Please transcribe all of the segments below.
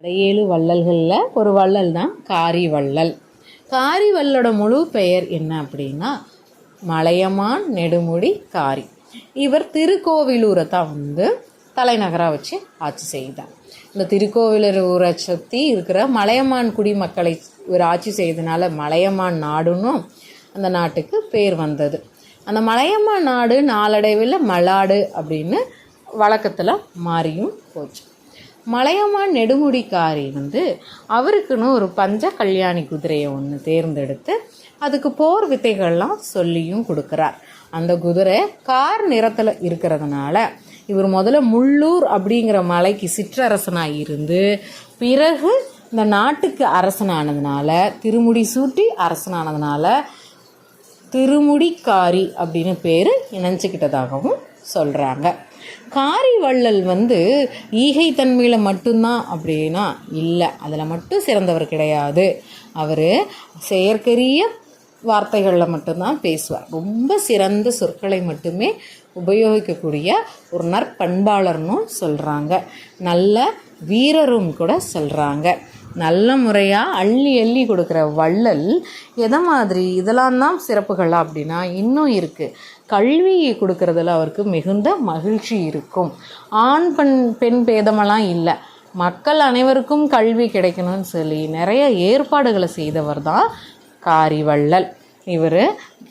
ஏழு வள்ளல்களில் ஒரு வள்ளல் தான் காரி வள்ளல். காரி வள்ளலோட முழு பெயர் என்ன அப்படின்னா மலையமான் நெடுமுடி காரி. இவர் திருக்கோவிலூரை தான் வந்து தலைநகராக வச்சு ஆட்சி செய்தார். இந்த திருக்கோவிலூர் ஊரை சுற்றி இருக்கிற மலையமான் குடிமக்களை இவர் ஆட்சி செய்தனால மலையமான் நாடுன்னும் அந்த நாட்டுக்கு பேர் வந்தது. அந்த மலையமான் நாடு நாளடைவில் மலாடு அப்படின்னு வழக்கத்தில் மாறியும் போச்சு. மலையமான் நெடுமுடிக்காரி வந்து அவருக்குன்னு ஒரு பஞ்ச கல்யாணி குதிரையை ஒன்று தேர்ந்தெடுத்து அதுக்கு போர் வித்தைகள்லாம் சொல்லியும் கொடுக்குறார். அந்த குதிரை கார் நிறத்தில் இருக்கிறதுனால இவர் முதல்ல முள்ளூர் அப்படிங்கிற மலைக்கு சிற்றரசனாக இருந்து பிறகு இந்த நாட்டுக்கு அரசனானதுனால திருமுடி சூட்டி அரசனானதுனால திருமுடிக்காரி அப்படின்னு பேர் இணைஞ்சிக்கிட்டதாகவும் சொல்கிறாங்க காரி வள்ளல் வந்து ஈகை தன்மையில் மட்டும்தான் அப்படின்னா இல்லை. அதில் மட்டும் சிறந்தவர் கிடையாது. அவர் செயற்கரிய வார்த்தைகளில் மட்டும்தான் பேசுவார். ரொம்ப சிறந்த சொற்களை மட்டுமே உபயோகிக்கக்கூடிய ஒரு நற்பண்பாளர்னும் சொல்கிறாங்க நல்ல வீரரும் கூட சொல்கிறாங்க நல்ல முறையாக அள்ளி அள்ளி கொடுக்குற வள்ளல் எதை மாதிரி? இதெல்லாம் தான் சிறப்புகளா அப்படின்னா இன்னும் இருக்குது கல்வியை கொடுக்கறதுல அவருக்கு மிகுந்த மகிழ்ச்சி இருக்கும். ஆண் பெண் பெண் பேதமெல்லாம் இல்லை. மக்கள் அனைவருக்கும் கல்வி கிடைக்கணும்னு சொல்லி நிறைய ஏற்பாடுகளை செய்தவர் தான் காரிவள்ளல். இவர்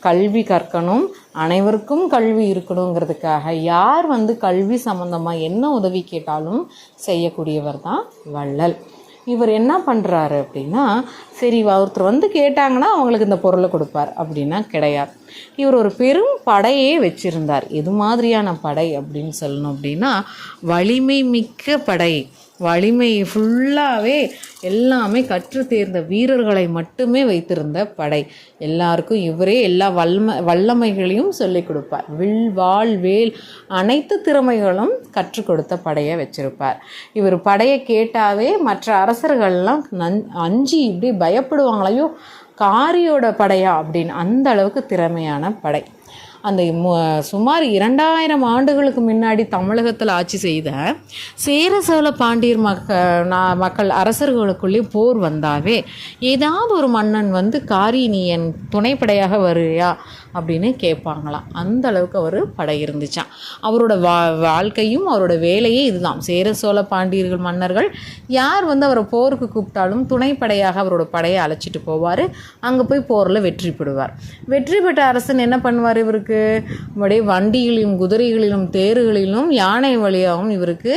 கல்வி கற்கணும் அனைவருக்கும் கல்வி இருக்கணுங்கிறதுக்காக யார் வந்து கல்வி சம்மந்தமாக என்ன உதவி கேட்டாலும் செய்யக்கூடியவர் தான் வள்ளல். இவர் என்ன பண்ணுறாரு அப்படின்னா சரி ஒருத்தர் வந்து கேட்டாங்கன்னா அவங்களுக்கு இந்த பொருளை கொடுப்பார் அப்படின்னா கிடையாது. இவர் ஒரு பெரும் படையே வச்சுருந்தார். எது மாதிரியான படை அப்படின்னு சொல்லணும் அப்படின்னா வலிமை மிக்க படை. வலிமை ஃபுல்லாகவே எல்லாமே கற்று தேர்ந்த வீரர்களை மட்டுமே வைத்திருந்த படை. எல்லாருக்கும் இவரே எல்லா வல்லமை வல்லமைகளையும் சொல்லிக் கொடுப்பார். வில் வாழ் வேல் அனைத்து திறமைகளும் கற்றுக் கொடுத்த படையை வச்சிருப்பார். இவர் படையை கேட்டாவே மற்ற அரசர்கள்லாம் நன் அஞ்சி இப்படி பயப்படுவாங்களையோ காரியோட படையா அப்படின்னு அந்த அளவுக்கு திறமையான படை. அந்த சுமார் இரண்டாயிரம் ஆண்டுகளுக்கு முன்னாடி தமிழகத்தில் ஆட்சி செய்த சேர சோழ பாண்டியர் மக்க நான் மக்கள் அரசர்களுக்குள்ளே போர் வந்தாவே ஏதாவது ஒரு மன்னன் வந்து காரி நீ என் துணைப்படையாக வருவியா அப்படின்னு கேட்பாங்களாம் அந்த அளவுக்கு அவர் படை இருந்துச்சான் அவரோட வா வாழ்க்கையும் அவரோட வேலையே இதுதான். சேர சோழ பாண்டியர்கள் மன்னர்கள் யார் வந்து அவரை போருக்கு கூப்பிட்டாலும் துணைப்படையாக அவரோட படையை அழைச்சிட்டு போவார். அங்கே போய் போரில் வெற்றி பெறுவார். வெற்றி பெற்ற அரசன் என்ன பண்ணுவார் இவருக்கு? அப்படியே வண்டிகளிலும் குதிரைகளிலும் தேர்களிலும் யானை வழியாகவும் இவருக்கு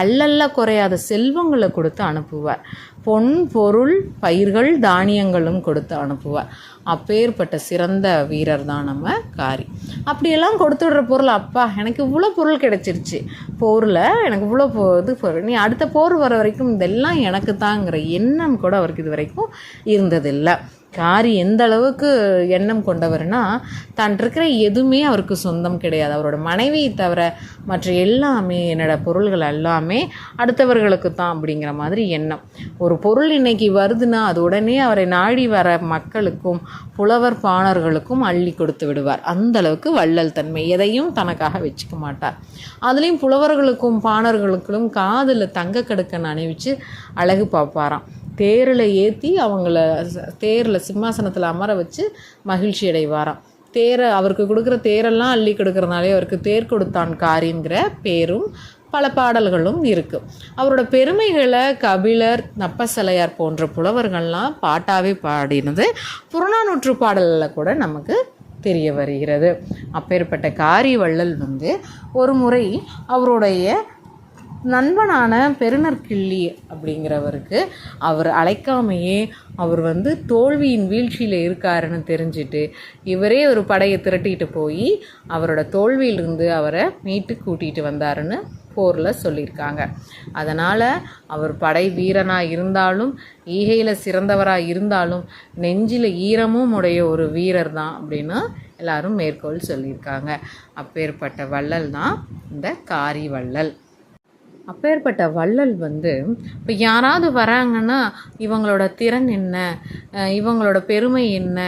அல்லல்ல குறையாத செல்வங்களை கொடுத்து அனுப்புவார். பொன் பொருள் பயிர்கள் தானியங்களும் கொடுத்து அனுப்புவார். அப்பேற்பட்ட சிறந்த வீரர் தான் நம்ம காரி. அப்படியெல்லாம் கொடுத்து விடுற பொருள் அப்பா எனக்கு இவ்வளோ பொருள் கிடைச்சிருச்சு. போரில் எனக்கு இவ்வளோ போ இது நீ அடுத்த போர் வர வரைக்கும் இதெல்லாம் எனக்கு தாங்கிற எண்ணம் கூட அவருக்கு இது வரைக்கும் இருந்ததில்லை. காரி எந்த அளவுக்கு எண்ணம் கொண்டவர்னா தான் இருக்கிற எதுவுமே அவருக்கு சொந்தம் கிடையாது. அவரோட மனைவியை தவிர மற்ற எல்லாமே என்னோட பொருள்கள் எல்லாமே அடுத்தவர்களுக்கு தான் அப்படிங்கிற மாதிரி எண்ணம். ஒரு பொருள் இன்னைக்கு வருதுன்னா அது உடனே அவரை நாடி வர மக்களுக்கும் புலவர் பாணர்களுக்கும் அள்ளி கொடுத்து விடுவார். அந்த அளவுக்கு வள்ளல் தன்மை. எதையும் தனக்காக வச்சுக்க மாட்டார். அதுலேயும் புலவர்களுக்கும் பாணர்களுக்கும் காதில் தங்க கடுக்கன் அணிவிச்சு அழகு பார்ப்பாராம். தேரில் ஏற்றி அவங்கள தேரில் சிம்மாசனத்தில் அமர வச்சு மகிழ்ச்சி அடைவாராம். தேரை அவருக்கு கொடுக்குற தேரெல்லாம் அள்ளி கொடுக்குறனாலே அவருக்கு தேர் கொடுத்தான் காரிங்கிற பேரும் பல பாடல்களும் இருக்குது அவரோட பெருமைகளை கபிலர் நப்பசலையார் போன்ற புலவர்கள்லாம் பாட்டாவே பாடினது புறநானூற்று பாடலில் கூட நமக்கு தெரிய வருகிறது. அப்பேற்பட்ட காரி வள்ளல் வந்து ஒரு முறை அவருடைய நண்பனான பெருநற்கிள்ளி அப்படிங்கிறவருக்கு அவர் அழைக்காமையே அவர் வந்து தோல்வியின் வீழ்ச்சியில் இருக்காருன்னு தெரிஞ்சுட்டு இவரே ஒரு படையை திரட்டிட்டு போய் அவரோட தோல்வியிலிருந்து அவரை மீட்டு கூட்டிகிட்டு வந்தாருன்னு போரில் சொல்லியிருக்காங்க. அதனால் அவர் படை வீரனாக இருந்தாலும் ஈகையில் சிறந்தவராக இருந்தாலும் நெஞ்சில் ஈரமும் உடைய ஒரு வீரர் தான் அப்படின்னு எல்லாரும் மேற்கோள் சொல்லியிருக்காங்க. அப்பேற்பட்ட வள்ளல் தான் இந்த காரி வள்ளல். அப்பேற்பட்ட வள்ளல் வந்து இப்போ யாராவது வராங்கன்னா இவங்களோட திறன் என்ன? இவங்களோட பெருமை என்ன?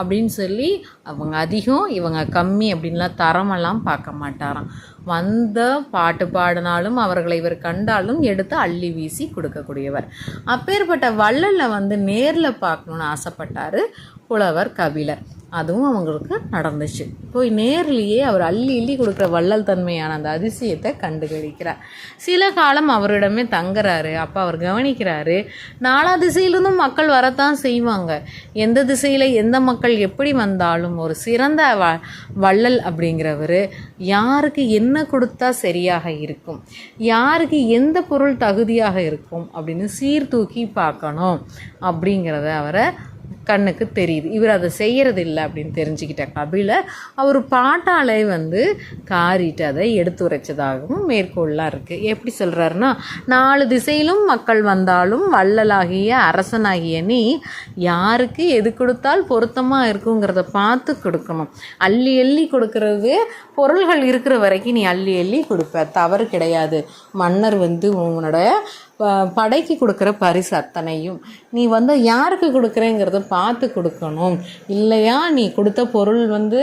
அப்படின்னு சொல்லி அவங்க அதிகம் இவங்க கம்மி அப்படின்லாம் தரமெல்லாம் பார்க்க மாட்டாராம். வந்த பாட்டு பாடினாலும் அவர்களை இவர் கண்டாலும் எடுத்து அள்ளி வீசி கொடுக்கக்கூடியவர். அப்பேற்பட்ட வள்ளலை வந்து நேரில் பார்க்கணுன்னு ஆசைப்பட்டார் புலவர் கபிலர். அதுவும் அவங்களுக்கு நடந்துச்சு. போய் நேர்லேயே அவர் அள்ளி அள்ளி கொடுக்குற வள்ளல் தன்மையான அந்த அதிசயத்தை கண்டுகளிக்கிறார் சில காலம் அவரிடமே தங்குறாரு. அப்போ அவர் கவனிக்கிறாரு நாலா திசையிலிருந்தும் மக்கள் வரத்தான் செய்வாங்க. எந்த திசையில் எந்த மக்கள் எப்படி வந்தாலும் ஒரு சிறந்த வ வள்ளல் அப்படிங்கிறவர் யாருக்கு என்ன கொடுத்தா சரியாக இருக்கும் யாருக்கு எந்த பொருள் தகுதியாக இருக்கும் அப்படின்னு சீர்தூக்கி பார்க்கணும் அப்படிங்கிறத அவரை கண்ணுக்கு தெரியுது. இவர் அதை செய்கிறது இல்லை அப்படின்னு தெரிஞ்சுக்கிட்ட கபில அவர் பாட்டாலே வந்து காரிட்டு அதை எடுத்துரைச்சதாகவும் மேற்கோள்லாம் இருக்குது எப்படி சொல்கிறாருன்னா நாலு திசையிலும் மக்கள் வந்தாலும் வள்ளலாகிய அரசனாகிய நீ யாருக்கு எது கொடுத்தால் பொருத்தமாக இருக்குங்கிறத பார்த்து கொடுக்கணும். அள்ளி எள்ளி கொடுக்கறது பொருள்கள் இருக்கிற வரைக்கும் நீ அள்ளி எள்ளி கொடுப்ப. தவறு கிடையாது. மன்னர் வந்து உன்னோட படைக்கு கொடுக்குற பரிசு அத்தனையும். நீ வந்து யாருக்கு கொடுக்குறேங்கிறத பார்த்து கொடுக்கணும். இல்லையா? நீ கொடுத்த பொருள் வந்து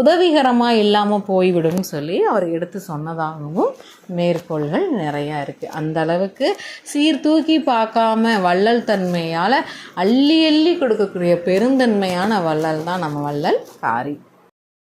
உதவிகரமாக இல்லாமல் போய்விடும்னு சொல்லி அவர் எடுத்து சொன்னதாகவும் மேற்கோள்கள் நிறையா இருக்குது அந்த அளவுக்கு சீர்தூக்கி பார்க்காம வள்ளல் தன்மையால் அள்ளி அள்ளி கொடுக்கக்கூடிய பெருந்தன்மையான வள்ளல் தான் நம்ம வள்ளல் காரி.